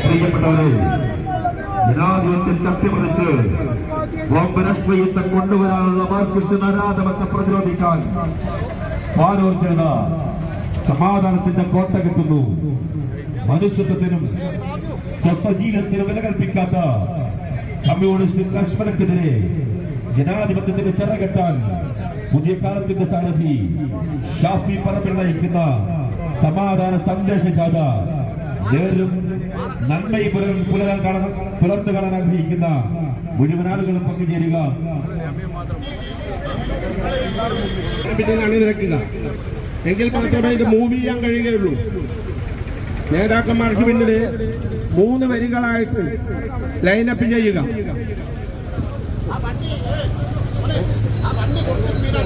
പ്രിയപ്പെട്ടവരെ ജനാധിപത്യം തട്ടിമറിച്ച് ബോംബ് രാഷ്ട്രീയത്തെ കൊണ്ടുവരാനുള്ള മാർക്സിസ്റ്റ് നരാധമത്തെ പ്രതിരോധിക്കാൻ പാനൂർ ജനത സമാധാനത്തിന്റെ കോട്ട കെട്ടുന്നു. മനുഷ്യത്വത്തിനും സ്വസ്ഥജീവനത്തിനും വില കൽപ്പിക്കാത്ത കമ്മ്യൂണിസ്റ്റ് കശ്മനക്കെതിരെ ജനാധിപത്യത്തിന്റെ ചിറകെട്ടാൻ പുതിയ കാലത്തിന്റെ സാരഥി ഷാഫി പറമ്പിൽ നയിക്കുന്ന സമാധാന സന്ദേശ ജാഥ. നേരും നന്മയും പുലർ പുലരാൻ കാണാൻ പുലർന്നു കാണാൻ ആഗ്രഹിക്കുന്ന മുഴുവൻ ആളുകളും പങ്കുചേരുക. എങ്കിൽ മാത്രമേ ഇത് മൂവ് ചെയ്യാൻ കഴിയുകയുള്ളൂ. നേതാക്കന്മാർക്ക് പിന്നിൽ മൂന്ന് വരികളായിട്ട് ലൈനപ്പ് ചെയ്യുക.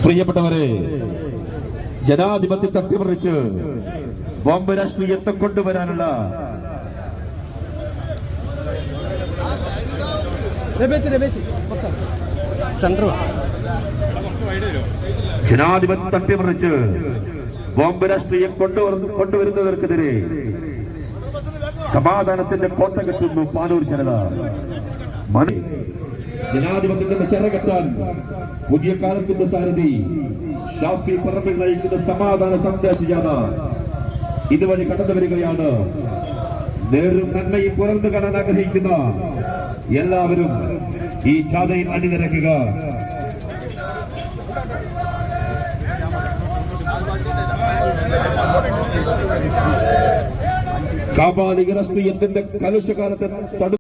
പ്രിയപ്പെട്ടവരെ ജനാധിപത്യത്തെ അട്ടിമറിച്ച് ബോംബ് രാഷ്ട്രീയത്തെ കൊണ്ടുവരാനുള്ള ജനാധിപത്യ തട്ടിമറിച്ച് ബോംബ് രാഷ്ട്രീയം കൊണ്ടുവരുന്ന കൊണ്ടുവരുന്നവർക്കെതിരെ സമാധാനത്തിന്റെ കോട്ട കെട്ടുന്നു പാനൂർ ജനത. മന- ജനാധിപത്യത്തിന്റെ ചിറകെട്ടാൻ പുതിയ കാലത്തിന്റെ സാരഥി ഷാഫി പറമ്പിൽ നയിക്കുന്ന സമാധാന സന്ദേശ ജാഥ ഇതുവഴി കടന്നു വരികയാണ്. നേരും നന്മയും പുലർന്നു കാണാൻ ആഗ്രഹിക്കുന്ന എല്ലാവരും ഈ ജാഥയിൽ അണിനിരക്കുക. കാപാലിക രാഷ്ട്രീയത്തിന്റെ കലുഷകാലത്തെ തടു